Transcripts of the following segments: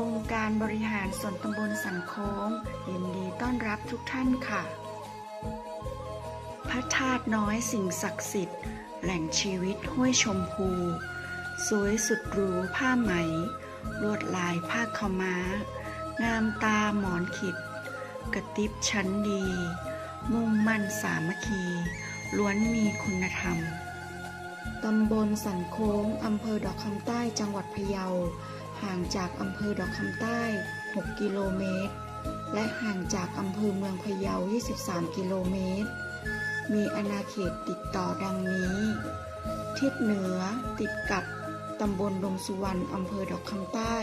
องค์การบริหารส่วนตำบลสันโค้งยินดีต้อนรับทุกท่านค่ะ พระธาตุน้อยสิ่งศักดิ์สิทธิ์ แหล่งชีวิตห้วยชมพู สวยสุดหรูผ้าไหม ลวดลายผ้าขาวม้า งามตาหมอนขิด กระติบชั้นดี มุ่งมั่นสามัคคี ล้วนมีคุณธรรม ตำบลสันโค้งอำเภอดอกคำใต้จังหวัดพะเยา ห่างจากอำเภอดอกคำใต้ 6 กิโลเมตร และห่างจากอำเภอเมืองพะเยา 23 กิโลเมตร มีอาณาเขตติดต่อดังนี้ ทิศเหนือติดกับตำบลดงสุวรรณอำเภอดอกคำใต้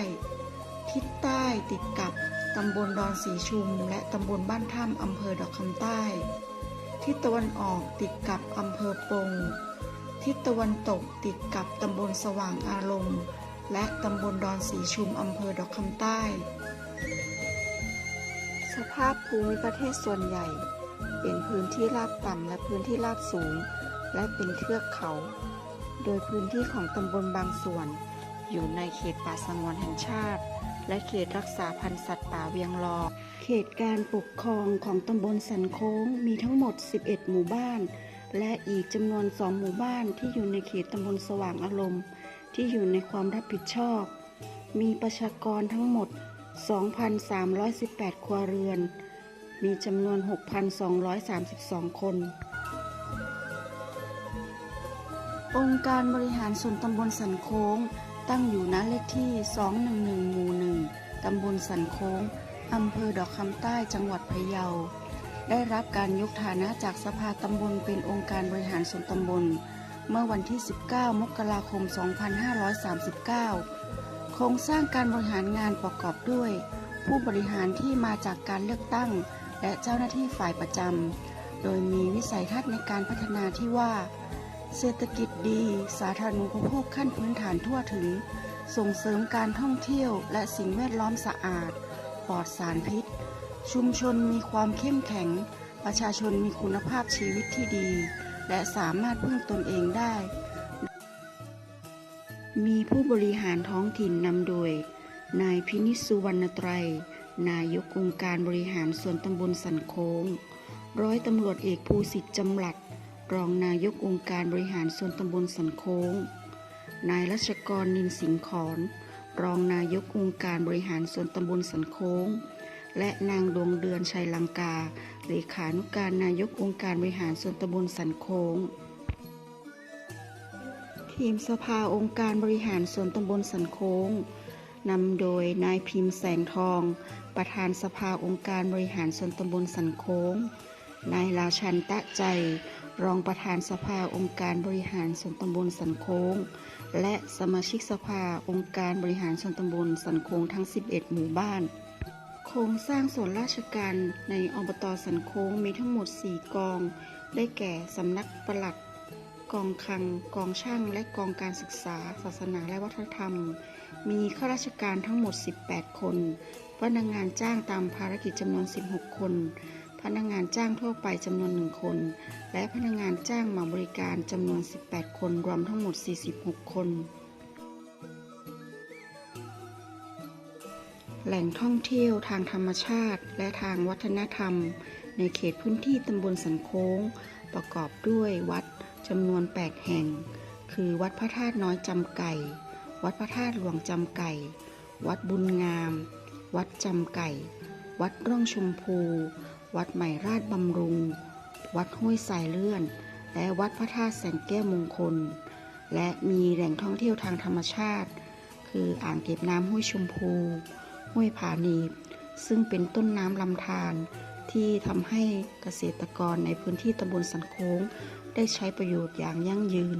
ทิศใต้ติดกับตำบลดอนสีชุม และตำบลบ้านถ้ำอำเภอดอกคำใต้ ทิศตะวันออกติดกับอำเภอปง ทิศตะวันตกติดกับตำบลสว่างอารมณ์ และตำบลดอนสีชุมอำเภอดอกคำใต้ สภาพภูมิประเทศส่วนใหญ่ เป็นพื้นที่ราบต่ำและพื้นที่ราบสูง และเป็นเทือกเขา โดยพื้นที่ของตำบลบางส่วน อยู่ในเขตป่าสงวนแห่งชาติ และเขตรักษาพันธุ์สัตว์ป่าเวียงรอเขตการปกครองของตำบลสันโค้งมีทั้งหมด 11 หมู่บ้าน และอีกจำนวนสองหมู่บ้านที่อยู่ในเขตตำบลสว่างอารมณ์ ที่อยู่ในความรับผิดชอบ มีประชากรทั้งหมด 2,318 ครัวเรือน มีจำนวน 6,232 คน องค์การบริหารส่วนตำบลสันโค้ง ตั้งอยู่ณเลขที่ 211 หมู่ 1 ตำบลสันโค้ง อำเภอดอกคำใต้จังหวัดพะเยา ได้รับการยกฐานะจากสภาตำบลเป็นองค์การบริหารส่วนตำบล เมื่อวันที่ 19 มกราคม 2539 โครงสร้างการบริหารงานประกอบด้วย ผู้บริหารที่มาจากการเลือกตั้ง และเจ้าหน้าที่ฝ่ายประจำ โดยมีวิสัยทัศน์ในการพัฒนาที่ว่า เศรษฐกิจดี สาธารณูปโภคขั้นพื้นฐานทั่วถึง ส่งเสริมการท่องเที่ยว และสิ่งแวดล้อมสะอาด ปลอดสารพิษ ชุมชนมีความเข้มแข็ง ประชาชนมีคุณภาพชีวิตที่ดี และสามารถพึ่งตนเองได้ มีผู้บริหารท้องถิ่นนำโดย นายพินิสุวรรณไตร นายกองค์การบริหารส่วนตำบลสันโค้ง ร้อยตำรวจเอกภูสิทธิ์จำหลัด รองนายกองค์การบริหารส่วนตำบลสันโค้ง นายรัชกรนินสิงขอน รองนายกองค์การบริหารส่วนตำบลสันโค้ง และนางดวงเดือนชัยลังกา เลขานุการนายกองค์การบริหารส่วนตำบลสันโค้ง ทีมสภาองค์การบริหารส่วนตำบลสันโค้งนำโดยนายพิมพ์แสงทอง ประธานสภาองค์การบริหารส่วนตำบลสันโค้ง นายราชันตะใจ รองประธานสภาองค์การบริหารส่วนตำบลสันโค้ง และสมาชิกสภาองค์การบริหารส่วนตำบลสันโค้งทั้ง 11 หมู่บ้าน โครงสร้างส่วนราชการในอบตสันโค้งมีทั้งหมด 4 กอง ได้แก่สำนักปลัด กองคลัง กองช่าง และกองการศึกษา ศาสนาและวัฒนธรรม มีข้าราชการทั้งหมด 18 คน พนักงานจ้างตามภารกิจจำนวน 16 คน พนักงานจ้างทั่วไปจำนวน 1 คน และพนักงานจ้างมาบริการจำนวน 18 คน รวมทั้งหมด 46 คน แหล่งท่องเที่ยวทางธรรมชาติ และทางวัฒนธรรม ในเขตพื้นที่ตำบลสันโค้ง ประกอบด้วยวัดจำนวน 8 แห่ง คือวัดพระธาตุน้อยจำไก่ วัดพระธาตุหลวงจำไก่ วัดบุญงาม วัดจำไก่ วัดร่องชมพู วัดใหม่ราชบำรุง วัดห้วยสายเลื่อน และวัดพระธาตุแสงแก้วมงคล และมีแหล่งท่องเที่ยวทางธรรมชาติ คืออ่างเก็บน้ำห้วยชมพู ห้วยผานีบซึ่งเป็นต้นน้ำลำธารที่ทำให้เกษตรกรในพื้นที่ตำบลสันโค้ง ได้ใช้ประโยชน์อย่างยั่งยืน